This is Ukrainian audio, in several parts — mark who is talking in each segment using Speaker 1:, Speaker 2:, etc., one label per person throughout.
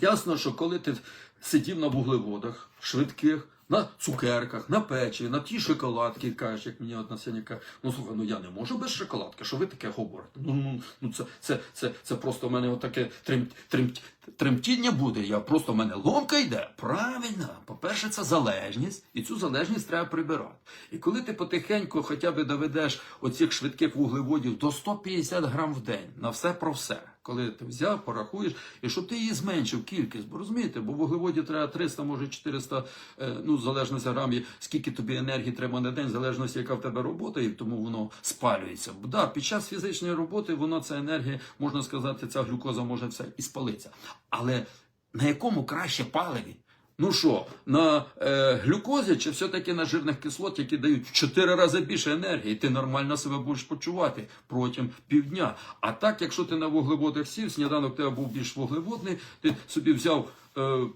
Speaker 1: Ясно, що коли ти сидів на вуглеводах, швидких, на цукерках, на печиві, на тій шоколадці, кажеш, як мені одна каже, ну слухай, ну я не можу без шоколадки, що ви таке говорите? Ну, ну, ну це, це, це, це просто в мене отаке трим, трим, тремтіння буде. Я просто в мене ломка йде. Правильно, по-перше, це залежність, і цю залежність треба прибирати. І коли ти потихеньку хоча б доведеш оцих швидких вуглеводів до 150 грам в день на все про все. Коли ти взяв, порахуєш, і щоб ти її зменшив кількість, бо розумієте, бо вуглеводі треба 300, може 400, е, ну, залежно за грамів, скільки тобі енергії треба на день, в залежності, яка в тебе робота, і тому воно спалюється. Бо да, під час фізичної роботи воно ця енергія, можна сказати, ця глюкоза може все і спалитися. Але на якому краще паливі? Ну що, на е, глюкозі чи все-таки на жирних кислот, які дають в 4 рази більше енергії, ти нормально себе будеш почувати протягом півдня. А так, якщо ти на вуглеводах сів, сніданок тебе був більш вуглеводний, ти собі взяв. Е,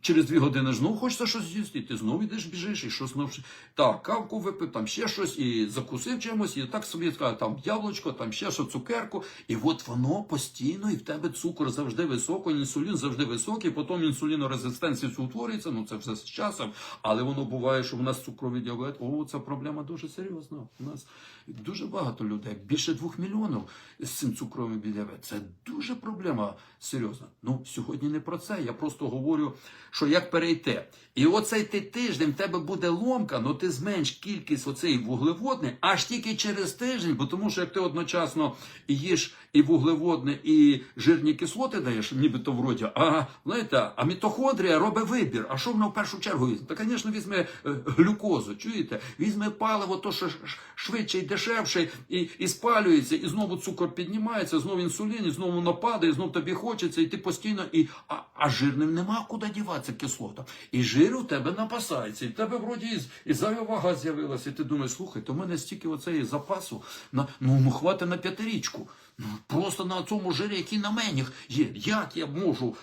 Speaker 1: Через дві години знову хочеться щось з'їсти, ти знову йдеш біжиш, і щось знову. Так, кавку випив, там ще щось, і закусив чимось, і так собі сказав, там яблучко, там ще що, цукерку. І от воно постійно, і в тебе цукор завжди високий, інсулін завжди високий, потім інсулінорезистенція утворюється, ну це все з часом. Але воно буває, що в нас цукровий діабет. О, ця проблема дуже серйозна. У нас дуже багато людей, більше двох мільйонів з цим цукровим діабетом. Це дуже проблема серйозна. Ну, сьогодні не про це. Я просто говорю, що як перейти. І оцей ти тиждень в тебе буде ломка, ну ти зменш кількість оцей вуглеводний аж тільки через тиждень, бо тому що як ти одночасно їш і вуглеводне, і жирні кислоти даєш, нібито вроді, а знаєте, а мітохондрія робить вибір. А що вона в першу чергу візьме? Та, звісно, візьме е, глюкозу, чуєте? Візьме паливо, то що швидше і дешевше, і, і спалюється, і знову цукор піднімається, знову інсулін, і знову нападає, і знову тобі хочеться, і ти постійно, і, а, а жирним нема куди діватися кислота. І жир у тебе напасається, і в тебе вроді і, і зайва вага з'явилася, і ти думаєш, слухай, то в мене стільки оцеї запасу, на, ну хватить на п'ятирічку. Ну, просто на цьому жирі, який на мені є. Як я можу?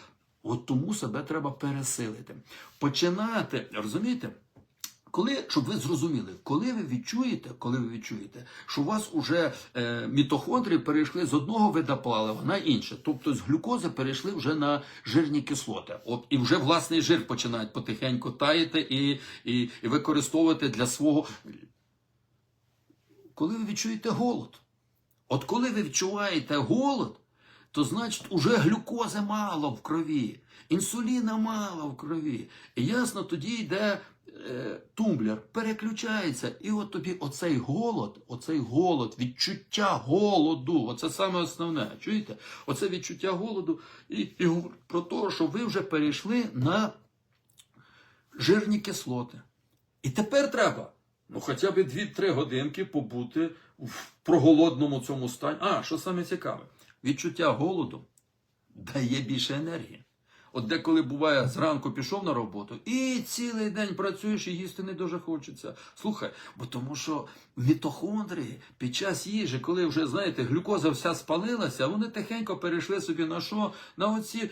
Speaker 1: От тому себе треба пересилити. Починати, розумієте? Коли, щоб ви зрозуміли, коли ви відчуєте, коли ви відчуєте, що у вас уже е, мітохондрії перейшли з одного вида палива на інше, тобто з глюкози перейшли вже на жирні кислоти. От і вже власний жир починають потихеньку таяти і, і, і використовувати для свого. Коли ви відчуєте голод, от коли ви відчуваєте голод, то значить уже глюкози мало в крові, інсуліна мало в крові. І ясно, тоді йде е, тумблер, переключається. І от тобі оцей голод, оцей голод, відчуття голоду, оце саме основне. Чуєте? Оце відчуття голоду і, і про те, що ви вже перейшли на жирні кислоти. І тепер треба. Ну, хоча б 2-3 годинки побути в проголодному цьому стані. А, що саме цікаве, відчуття голоду дає більше енергії. От деколи буває, зранку пішов на роботу і цілий день працюєш і їсти не дуже хочеться. Слухай, бо тому що мітохондрії під час їжі, коли вже, знаєте, глюкоза вся спалилася, вони тихенько перейшли собі на що? На оці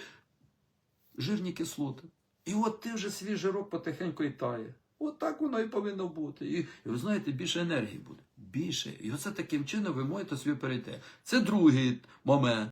Speaker 1: жирні кислоти. І от ти вже свій жирок потихеньку і тає. От так воно і повинно бути. І, і ви знаєте, більше енергії буде. Більше. І оце таким чином ви можете собі перейти. Це другий момент.